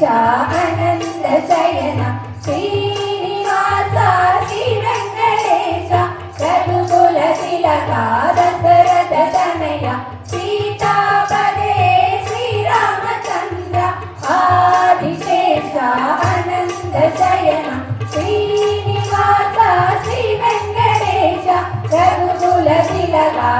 गणेशानन्द शयन श्रीनिवास श्रीवेङ्कटेश रघुकुलतिलका दशरथ तनय सीतापदे श्रीरामचन्द्र आदिशेष आनन्द शयन श्रीनिवास श्रीवेङ्कटेश रघुकुलतिलका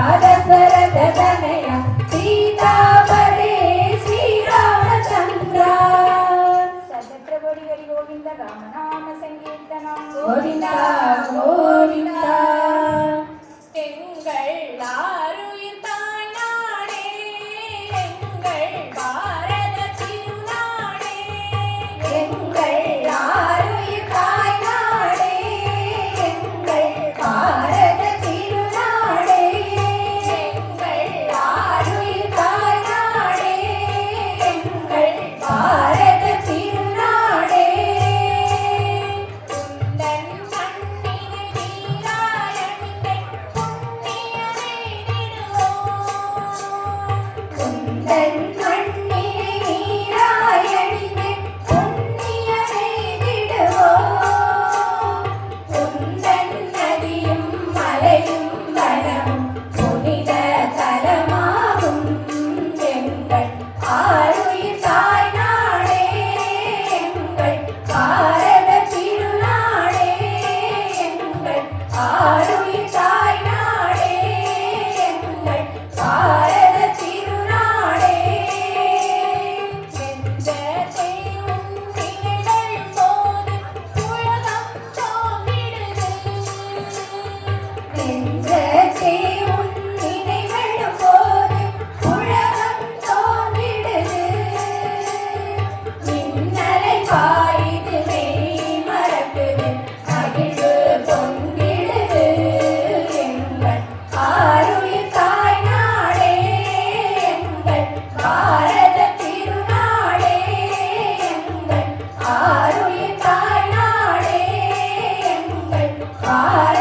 Bye.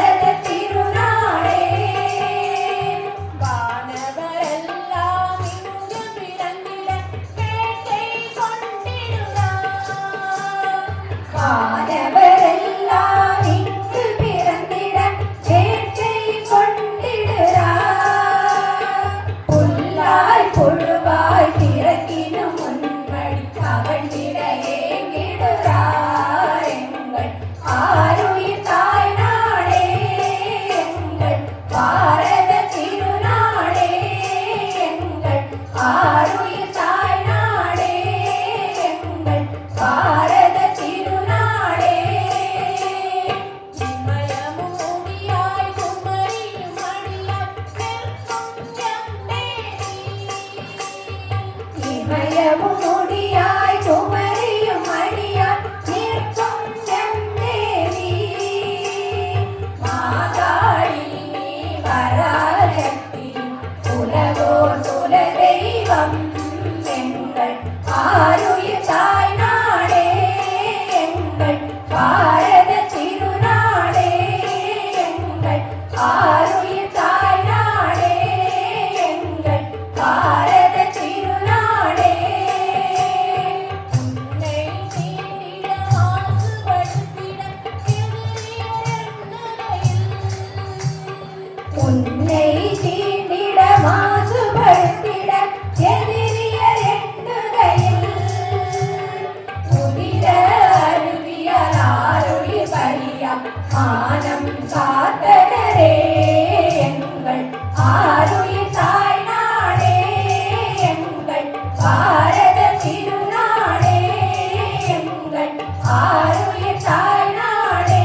பாரதே தாய்நாடே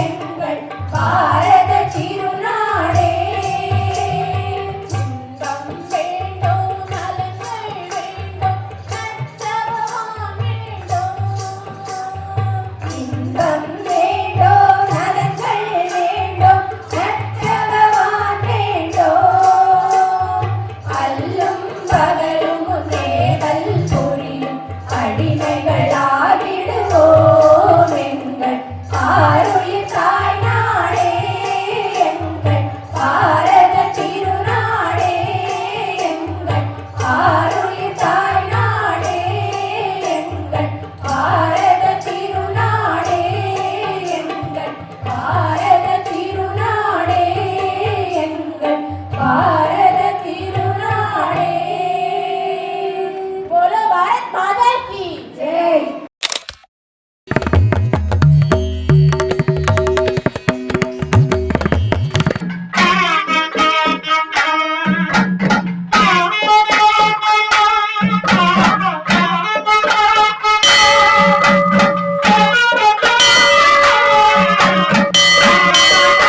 எங்கள் பாரத